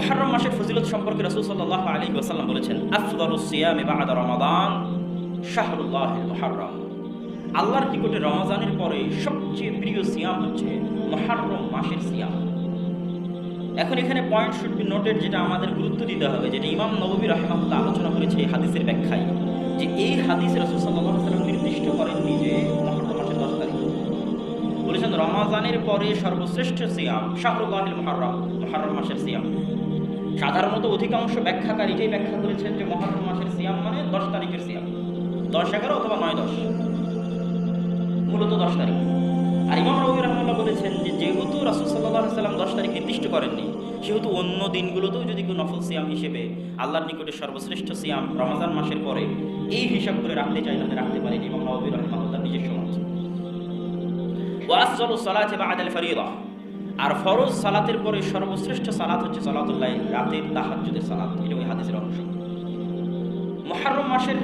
মুহররম মাসের ফজিলত সম্পর্কে রাসূল সাল্লাল্লাহু আলাইহি ওয়াসাল্লাম বলেছেন আফদালুস সিয়ামি বা'দা রমাদান শাহরুল্লাহিল মুহররম। আল্লাহর নিকটে রমাজানের পরে সবচেয়ে প্রিয় সিয়াম হচ্ছে মুহররম মাসের সিয়াম। এখন এখানে পয়েন্ট শুড বি নোটেড যেটা আমাদের গুরুত্ব দিতে হবে, যেটা ইমাম নববী রাহমাহুল্লাহ আলোচনা করেছে এই হাদিসের ব্যাখ্যায়, যে এই হাদিস রাসূল সাল্লাহ ওয়াসাল্লাম নির্দিষ্ট করেননি যে মুহররম মাসের 10 তারিখ। বলেছেন, রমাজানের পরে সর্বশ্রেষ্ঠ সিয়াম শাহরুল্লাহিল মুহররম মুহররম মাসের সিয়াম। সাধারণত অধিকাংশ ব্যাখ্যাকারী এটাই ব্যাখ্যা করেছেন যে মহরম মাসের সিয়াম মানে দশ তারিখের সিয়াম। দশ এগারো অথবা নয় দশ। মূলত দশ তারিখ। আর ইমাম রবি রহমাল্লাহ বলেছেন যে যেহেতু রাসুল সাল্লাহ সাল্লাম দশ তারিখ নির্দিষ্ট করেননি, সেহেতু অন্য দিনগুলোতেও যদি কেউ নফল সিয়াম হিসেবে আল্লাহর নিকটে সর্বশ্রেষ্ঠ সিয়াম রমজান মাসের পরে এই হিসাব করে রাখতে চাই তাহলে রাখতে পারেন ইমাম নবী রহমাল্লাহ নিজস্ব মত ওয়াসল সালাতে বা আদাল ফরিদা। আর ফরজ সালাতের পরে সর্বশ্রেষ্ঠ সালাত হচ্ছে সালাতুল্লাহ রাতের তাহাজ্জুদের সালাত, এটা ওই হাদিসের অংশ। মহারম মাসের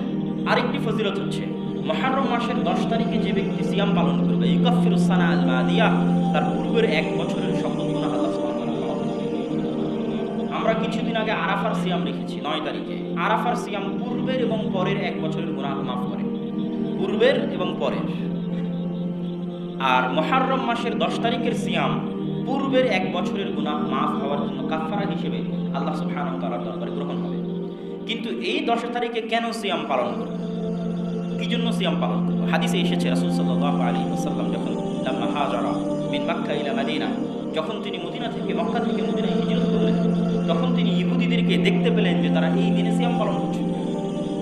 আরেকটি ফজিলত হচ্ছে মহারম মাসের দশ তারিখে যে ব্যক্তি সিয়াম পালন করবে ইউকাফিরুসানা আল মাদিয়া, তার পূর্বের এক বছরের সকল গুনাহ আল্লাহ। আমরা কিছুদিন আগে আরাফার সিয়াম রেখেছি, নয় তারিখে। আরাফার সিয়াম পূর্বের এবং পরের এক বছরের গুনাহ মাফ করে। পূর্বের এবং পরের। আর মহারম মাসের দশ তারিখের সিয়াম পূর্বের এক বছরের গুনাহ মাফ হওয়ার জন্য কাফারা হিসেবে আল্লাহ সুবহানাহু ওয়া তাআলার দরবারে গ্রহণ হবে কিন্তু এই দশ তারিখে কেন সিয়াম পালন করব? কি জন্য সিয়াম পালন করব? হাদিসে এসেছে রাসূল সাল্লাল্লাহু আলাইহি ওয়াসাল্লাম যখন মাদিনা, যখন তিনি মদিনা থেকে মক্কা থেকে মদিনায় হিজরত করলেন, তখন তিনি ইহুদিদেরকে দেখতে পেলেন যে তারা এই দিনে সিয়াম পালন করছে।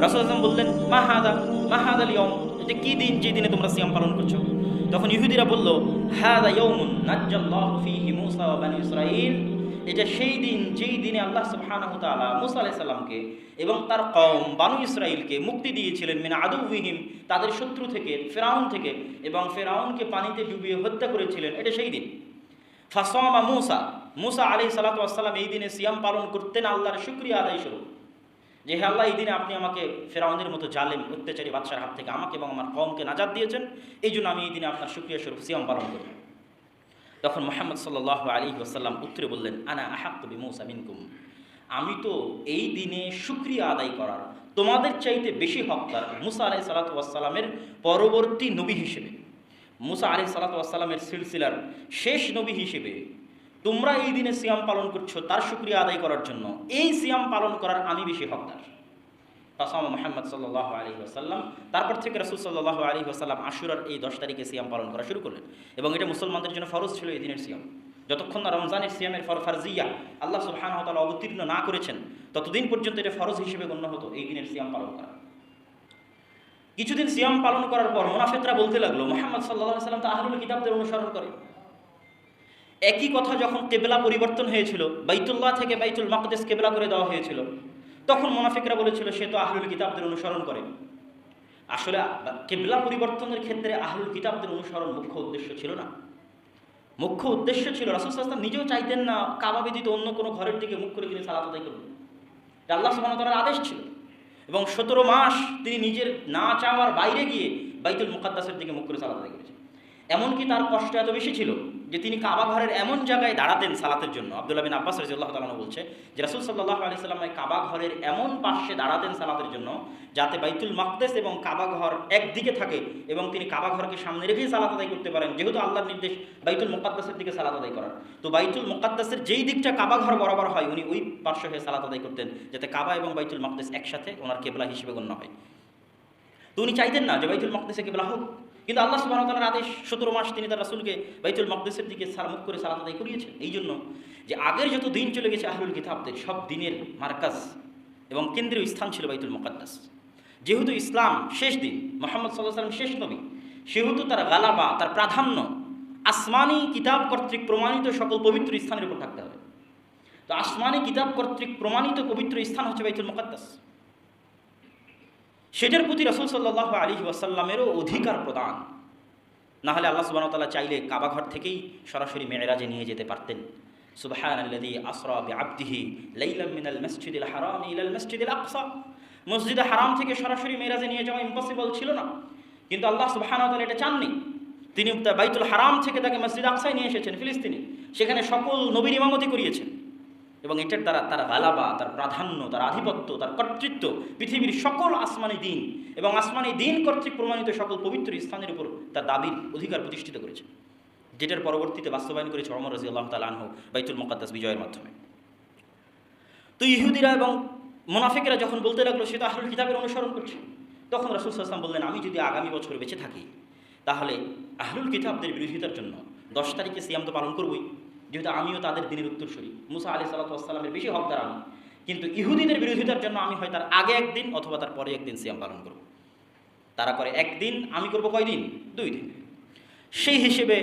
রাসূল সাল্লাল্লাহু বললেন, মা হাদা মা হাদা লিয়ম এটা কি দিন যে দিনে তোমরা সিয়াম পালন করছ? তখন ইহুদিরা বলল বানি ইসরাঈল। এটা সেই দিন, যেই দিনে আল্লাহ সুবহানাহু তাআলা মুসা আলাইহিস এবং তার কওম বানু ইসরাঈলকে মুক্তি দিয়েছিলেন মিন আদুবিহিম তাদের শত্রু থেকে, ফেরাউন থেকে এবং ফেরাউনকে পানিতে ডুবিয়ে হত্যা করেছিলেন। এটা সেই দিন। ফাসমা মুসা মুসা আলাইহিস সালাতু এই দিনে সিয়াম পালন করতেন আল্লাহর শুকরিয়া আদায় স্বরূপ। যে হে আল্লাহ, এই দিনে আপনি আমাকে ফেরাউনের মতো জালেম, অত্যাচারী বাদশার হাত থেকে আমাকে এবং আমার কমকে নাজাদ দিয়েছেন, এই জন্য আমি এই দিনে আপনার শুক্রিয়া স্বরূপ সিয়াম পালন করি। তখন মোহাম্মদ সাল্লাহ আলী ওসাল্লাম উত্তরে বললেন, আনা আহাক কবি মৌসা মিনকুম। আমি তো এই দিনে শুক্রিয়া আদায় করার, তোমাদের চাইতে বেশি হকদার মুসা আলাই সালাতামের পরবর্তী নবী হিসেবে। মুসা আলি সালাতামের সিলসিলার শেষ নবী হিসেবে তোমরা এই দিনে সিয়াম পালন করছ, তার শুক্রিয়া আদায় করার জন্য। এই সিয়াম পালন করার আমি বেশি হকদার। কাসাম মোহাম্মদ সাল্লাহ আলী আসাল্লাম তারপর থেকে রসুল সাল্লাহ আলী আসাল্লাম আশুরার এই দশ তারিখে সিয়াম পালন করা শুরু করলেন। এবং এটা মুসলমানদের জন্য ফরজ ছিল এই দিনের সিয়াম। যতক্ষণ না রমজানের সিয়ামের ফর ফারজিয়া আল্লাহ সুবহান তালা অবতীর্ণ না করেছেন, ততদিন পর্যন্ত এটা ফরজ হিসেবে গণ্য হতো এই দিনের সিয়াম পালন করা। কিছুদিন সিয়াম পালন করার পর মোনাফেতরা বলতে লাগল, মোহাম্মদ সাল্লাহ সাল্লাম তো আহরুল কিতাবদের অনুসরণ করে। একই কথা যখন কেবলা পরিবর্তন হয়েছিল, বাইতুল্লাহ থেকে বাইতুল মাকদেশ কেবলা করে দেওয়া হয়েছিল, তখন মোনাফিকরা বলেছিল, সে তো আহলুল কিতাবদের অনুসরণ করে। আসলে কেবলা পরিবর্তনের ক্ষেত্রে আহলুল কিতাবদের অনুসরণ মুখ্য উদ্দেশ্য ছিল না। মুখ্য উদ্দেশ্য ছিল, রাসুল সাল্লাম নিজেও চাইতেন না কাবা ব্যতীত অন্য কোনো ঘরের দিকে মুখ করে তিনি সালাত আদায় করবেন আল্লাহ সুবাহতালার আদেশ ছিল। এবং সতেরো মাস তিনি নিজের না চাওয়ার বাইরে গিয়ে বাইতুল মুকাদ্দাসের দিকে মুখ করে সালাত আদায় করেছেন। এমনকি তার কষ্ট এত বেশি ছিল যে তিনি কাবা ঘরের এমন জায়গায় দাঁড়াতেন সালাতের জন্য। আব্দুল্লাহ বিন আব্বাস রাজিউল্লাহ তালানো বলছে যে রাসুল সাল্লাহ আলি সাল্লাম কাবা ঘরের এমন পাশে দাঁড়াতেন সালাতের জন্য যাতে বাইতুল মাকদেস এবং কাবা ঘর একদিকে থাকে এবং তিনি কাবা ঘরকে সামনে রেখেই সালাত আদায় করতে পারেন, যেহেতু আল্লাহর নির্দেশ বাইতুল মোকাদ্দাসের দিকে সালাত আদায় করার। তো বাইতুল মোকাদ্দাসের যেই দিকটা কাবা ঘর বরাবর হয়, উনি ওই পার্শ্ব হয়ে সালাত আদায় করতেন, যাতে কাবা এবং বাইতুল মাকদেস একসাথে ওনার কেবলা হিসেবে গণ্য হয়। তো উনি চাইতেন না যে বাইতুল মাকদেসে কেবলা হোক। কিন্তু আল্লাহ সুবাহতালার আদেশ, সতেরো মাস তিনি তার রাসুলকে বাইতুল মকদেসের দিকে সারমুখ করে সালাত আদায় করিয়েছেন। এই জন্য যে আগের যত দিন চলে গেছে আহরুল কিতাবদের, সব দিনের মার্কাজ এবং কেন্দ্রীয় স্থান ছিল বাইতুল মকাদ্দাস। যেহেতু ইসলাম শেষ দিন, মোহাম্মদ সাল্লাহ সাল্লাম শেষ নবী, সেহেতু তার গালাবা তার প্রাধান্য আসমানি কিতাব কর্তৃক প্রমাণিত সকল পবিত্র স্থানের উপর থাকতে হবে। তো আসমানি কিতাব কর্তৃক প্রমাণিত পবিত্র স্থান হচ্ছে বাইতুল মকাদ্দাস। সেটার প্রতি রসুল সাল্লাহ আলী ওয়াসাল্লামেরও অধিকার প্রদান। না হলে আল্লাহ সুবাহ তাল্লাহ চাইলে কাবাঘর থেকেই সরাসরি মেয়েরাজে নিয়ে যেতে পারতেন। সুবাহান আল্লাদি আসরা আব্দিহি লাইলাম মিনাল মসজিদুল হারাম ইলাল মসজিদুল আকসা। মসজিদে হারাম থেকে সরাসরি মেয়েরাজে নিয়ে যাওয়া ইম্পসিবল ছিল না। কিন্তু আল্লাহ সুবাহান এটা চাননি। তিনি বাইতুল হারাম থেকে তাকে মসজিদ আকসায় নিয়ে এসেছেন ফিলিস্তিনি। সেখানে সকল নবীর ইমামতি করিয়েছেন। এবং এটার দ্বারা তার গালাবা তার প্রাধান্য, তার আধিপত্য, তার কর্তৃত্ব, পৃথিবীর সকল আসমানি দিন এবং আসমানি দিন কর্তৃক প্রমাণিত সকল পবিত্র স্থানের উপর তার দাবির অধিকার প্রতিষ্ঠিত করেছে। যেটার পরবর্তীতে বাস্তবায়ন করেছে অমর রাজি আল্লাহ তালাহ বাইতুল মোকাদ্দাস বিজয়ের মাধ্যমে। তো ইহুদিরা এবং মোনাফিকেরা যখন বলতে লাগল, সে তো আহরুল কিতাবের অনুসরণ করছে। তখন রাসুল সাল্লাম বললেন, আমি যদি আগামী বছর বেঁচে থাকি, তাহলে আহরুল কিতাবদের বিরোধিতার জন্য দশ তারিখে সিয়াম তো পালন করবই। যেহেতু আমিও তাদের দিনের উত্তর উত্তরসূরি। মুসা আলি সাল্লাতামের বেশি হকদার আমি। কিন্তু ইহুদিদের বিরোধিতার জন্য আমি হয় তার আগে একদিন অথবা তার পরে একদিন সিয়াম পালন করব। তারা করে একদিন, আমি করব কয়দিন? দুই দিন। সেই হিসেবে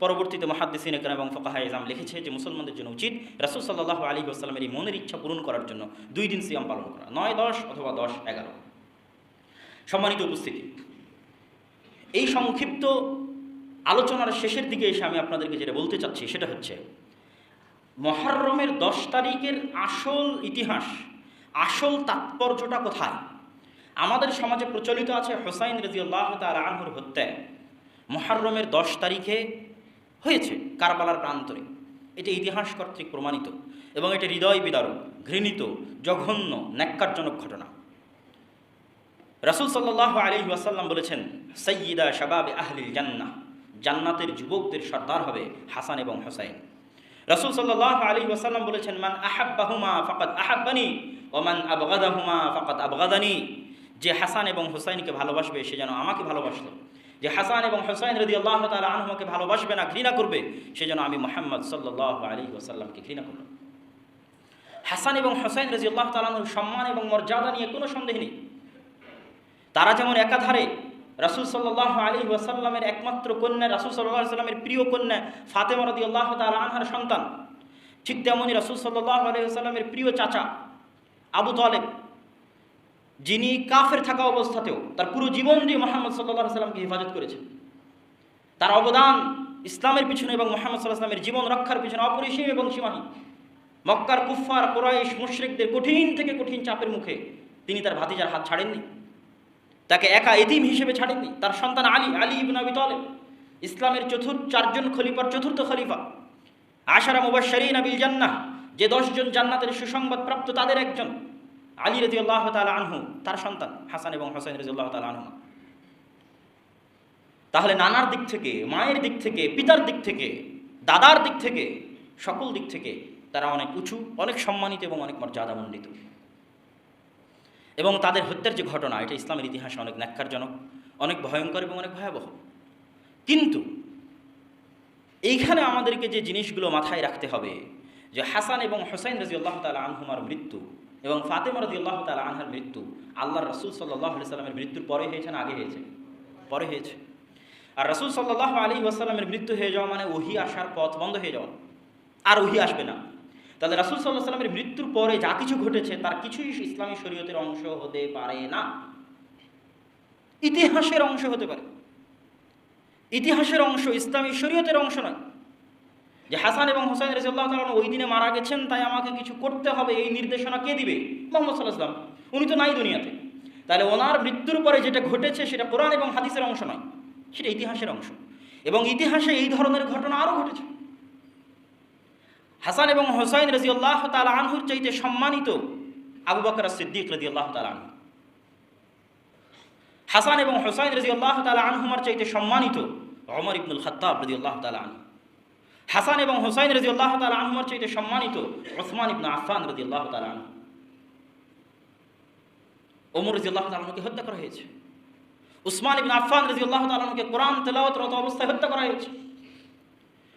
পরবর্তীতে মহাদ্দিসিন একরাম এবং ফকাহা ইসলাম লিখেছে যে, মুসলমানদের জন্য উচিত রাসুল সাল্লাহ আলী আসসালামের এই মনের ইচ্ছা পূরণ করার জন্য দুই দিন সিয়াম পালন করা। নয়, দশ অথবা দশ, এগারো। সম্মানিত উপস্থিতি। এই সংক্ষিপ্ত আলোচনার শেষের দিকে এসে আমি আপনাদেরকে যেটা বলতে চাচ্ছি সেটা হচ্ছে, মহরমের দশ তারিখের আসল ইতিহাস, আসল তাৎপর্যটা কোথায়? আমাদের সমাজে প্রচলিত আছে হোসাইন রাজিউল্লাহ তার আনহুর হত্যায় মহরমের দশ তারিখে হয়েছে কারবালার প্রান্তরে। এটা ইতিহাস কর্তৃক প্রমাণিত এবং এটি হৃদয় বিদারক, ঘৃণিত, জঘন্য, ন্যাক্কারজনক ঘটনা। রাসুল সাল্লাহ আলী ওয়াসাল্লাম বলেছেন সৈয়দা শাবাব আহলিল জান্না জান্নাতের যুবকদের সর্দার হবে হাসান এবং হোসাইন। রাসুল সাল্লাহ আলী ওয়াসাল্লাম বলেছেন, মান আহাব্বাহুমা ফকাত আহাব্বানি ওমান আবগাদাহুমা ফকত আবগাদানি। যে হাসান এবং হোসাইনকে ভালোবাসবে, সে যেন আমাকে ভালোবাসলো যে হাসান এবং হোসাইন রদি আল্লাহ তালা আনহুমাকে ভালোবাসবে না, ঘৃণা করবে, সে যেন আমি মোহাম্মদ সাল্লাহ আলী ওয়াসাল্লামকে ঘৃণা করলাম। হাসান এবং হোসাইন রাজি আল্লাহ তালানুর সম্মান এবং মর্যাদা নিয়ে কোনো সন্দেহ নেই। তারা যেমন একাধারে রাসুল সাল্লাহ আলী ওয়াসাল্লামের একমাত্র কন্যা, রাসুল সাল্লাহ সাল্লামের প্রিয় কন্যা ফাতেমা রদি আল্লাহ তালা আনহার সন্তান। ঠিক তেমনই রাসুল সাল্লাহ আলী আসাল্লামের প্রিয় চাচা আবু তালেব, যিনি কাফের থাকা অবস্থাতেও তার পুরো জীবন দিয়ে মোহাম্মদ সাল্লাহ সাল্লামকে হেফাজত করেছেন। তার অবদান ইসলামের পিছনে এবং মোহাম্মদ সাল্লাহ সাল্লামের জীবন রক্ষার পিছনে অপরিসীম এবং সীমাহীন। মক্কার কুফার কোরাইশ মুশ্রিকদের কঠিন থেকে কঠিন চাপের মুখে তিনি তার ভাতিজার হাত ছাড়েননি। তাকে একা এতিম হিসেবে ছাড়েননি। তার সন্তান আলী আলী ইবন আবি তালেব। ইসলামের চতুর্থ চারজন খলিফার চতুর্থ খলিফা। আশারা মুবাশশারিন আবিল জান্নাহ, যে দশজন জান্নাতের সুসংবাদ প্রাপ্ত তাদের একজন। আলী রাজি আল্লাহ তালা আনহু, তার সন্তান হাসান এবং হোসেন রাজি আল্লাহ তালা আনহু তাহলে নানার দিক থেকে, মায়ের দিক থেকে, পিতার দিক থেকে, দাদার দিক থেকে, সকল দিক থেকে তারা অনেক উঁচু, অনেক সম্মানিত এবং অনেক মর্যাদামণ্ডিত। এবং তাদের হত্যার যে ঘটনা, এটা ইসলামের ইতিহাসে অনেক ন্যাক্কারজনক, অনেক ভয়ঙ্কর এবং অনেক ভয়াবহ। কিন্তু এইখানে আমাদেরকে যে জিনিসগুলো মাথায় রাখতে হবে, যে হাসান এবং হোসাইন রাজি আল্লাহ তালা আনহুমার মৃত্যু এবং ফাতেমা রাজি আল্লাহ তালা আনহার মৃত্যু আল্লাহ রসুল সাল্লাহ আলি সাল্লামের মৃত্যুর পরে হয়েছে না আগে হয়েছে? পরে হয়েছে। আর রসুল সাল্লাহ আলী ওয়াসাল্লামের মৃত্যু হয়ে যাওয়া মানে ওহি আসার পথ বন্ধ হয়ে যাওয়া। আর ওহি আসবে না। তাহলে রাসুল সাল্লাহ সাল্লামের মৃত্যুর পরে যা কিছু ঘটেছে, তার কিছুই ইসলামী শরীয়তের অংশ হতে পারে না। ইতিহাসের অংশ হতে পারে। ইতিহাসের অংশ ইসলামী শরীয়তের অংশ নয়। যে হাসান এবং হোসেন রাজিউল্লাহ তালন ওই দিনে মারা গেছেন, তাই আমাকে কিছু করতে হবে, এই নির্দেশনা কে দিবে? মোহাম্মদ সাল্লাহাম উনি তো নাই দুনিয়াতে। তাহলে ওনার মৃত্যুর পরে যেটা ঘটেছে, সেটা কোরআন এবং হাদিসের অংশ নয়, সেটা ইতিহাসের অংশ। এবং ইতিহাসে এই ধরনের ঘটনা আরও ঘটেছে। হাসান এবং হোসাইন রাজি আল্লাহ তালা আনহুর চাইতে সম্মানিত আবু বকর সিদ্দিক রাজি আল্লাহ তালা আনহু। হাসান এবং হোসাইন রাজি আল্লাহ তালা আনহুমার চাইতে সম্মানিত অমর ইবনুল খত্তাব রাজি আল্লাহ তালা আনহু। হাসান এবং হোসাইন রাজি আল্লাহ তালা আনহুমার চাইতে সম্মানিত ওসমান ইবনু আফান রাজি আল্লাহ তালা আনহু। ওমর রাজি আল্লাহ তালাকে হত্যা করা হয়েছে। উসমান ইবিন আফান রাজি আল্লাহ তালাকে কোরআন তেলাওয়াতরত অবস্থায় হত্যা করা হয়েছে।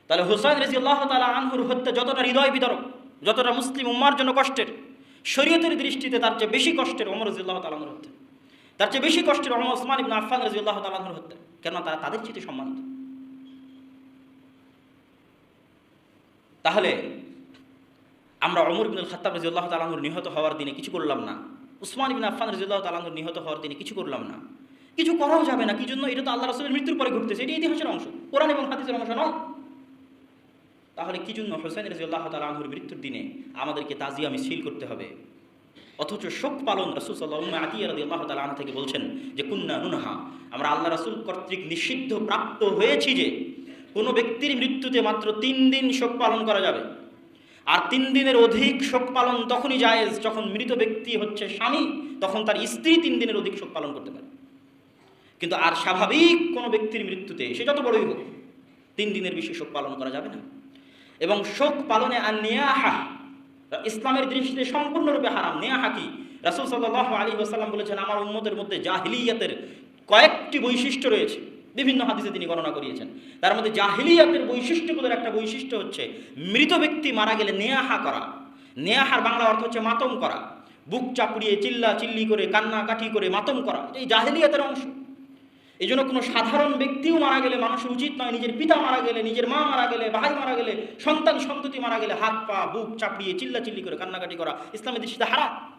তাহলে হুসাইন রাজি আল্লাহ তালা আনহুর হত্যা যতটা হৃদয় বিতরক যতটা মুসলিম উম্মার জন্য কষ্টের, শরীয়তের দৃষ্টিতে তার চেয়ে বেশি কষ্টের অমর রাজি আল্লাহ তালাহুর হত্যা। তার চেয়ে বেশি কষ্টের অমর ওসমান ইবিন আফান রাজি আল্লাহ তালাহুর হত্যা, কেননা তারা তাদের চেয়ে সম্মানিত। তাহলে আমরা অমর ইবিনুল খাত্তাব রাজি আল্লাহ তালাহুর নিহত হওয়ার দিনে কিছু করলাম না, উসমান ইবিন আফান রাজি আল্লাহ তালাহুর নিহত হওয়ার দিনে কিছু করলাম না। কিছু করাও যাবে না, কি জন্য? এটা তো আল্লাহ রসুলের মৃত্যুর পরে ঘটতেছে, এটি ইতিহাসের অংশ, কোরআন এবং হাদিসের অংশ নয়। তাহলে কি জন্য হোসেন রাজি আল্লাহ আনহুর মৃত্যুর দিনে আমাদেরকে তাজিয়া মিছিল করতে হবে? অথচ শোক পালন রসুল সাল্লাহ আতিয়া রাজি আল্লাহ তালা আনহা থেকে বলছেন যে, কুন্না নুনহা, আমরা আল্লাহ রসুল কর্তৃক নিষিদ্ধ প্রাপ্ত হয়েছি যে, কোনো ব্যক্তির মৃত্যুতে মাত্র তিন দিন শোক পালন করা যাবে। আর তিন দিনের অধিক শোক পালন তখনই জায়েজ যখন মৃত ব্যক্তি হচ্ছে স্বামী, তখন তার স্ত্রী তিন দিনের অধিক শোক পালন করতে পারে। কিন্তু আর স্বাভাবিক কোনো ব্যক্তির মৃত্যুতে সে যত বড়ই হোক, তিন দিনের বেশি শোক পালন করা যাবে না। এবং শোক পালনে আর নেয়াহা ইসলামের দৃষ্টিতে সম্পূর্ণরূপে হারাম। নেয়াহা কি? রাসুল সাল্লাহ আলী ওসাল্লাম বলেছেন, আমার উন্মতের মধ্যে জাহিলিয়াতের কয়েকটি বৈশিষ্ট্য রয়েছে। বিভিন্ন হাদিসে তিনি গণনা করিয়েছেন। তার মধ্যে জাহিলিয়াতের বৈশিষ্ট্যগুলোর একটা বৈশিষ্ট্য হচ্ছে মৃত ব্যক্তি মারা গেলে নেয়াহা করা। নেয়াহার বাংলা অর্থ হচ্ছে মাতম করা। বুক চাপড়িয়ে চিল্লা চিল্লি করে কান্না কাঠি করে মাতম করা। এই জাহিলিয়াতের অংশ। এই জন্য কোনো সাধারণ ব্যক্তিও মারা গেলে মানুষের উচিত নয়, নিজের পিতা মারা গেলে, নিজের মা মারা গেলে, ভাই মারা গেলে, সন্তান সন্ততি মারা গেলে হাত, পা, বুক চাপড়িয়ে চিল্লা চিল্লি করে, কান্নাকাটি করা, ইসলামের দৃষ্টিতে হারাম।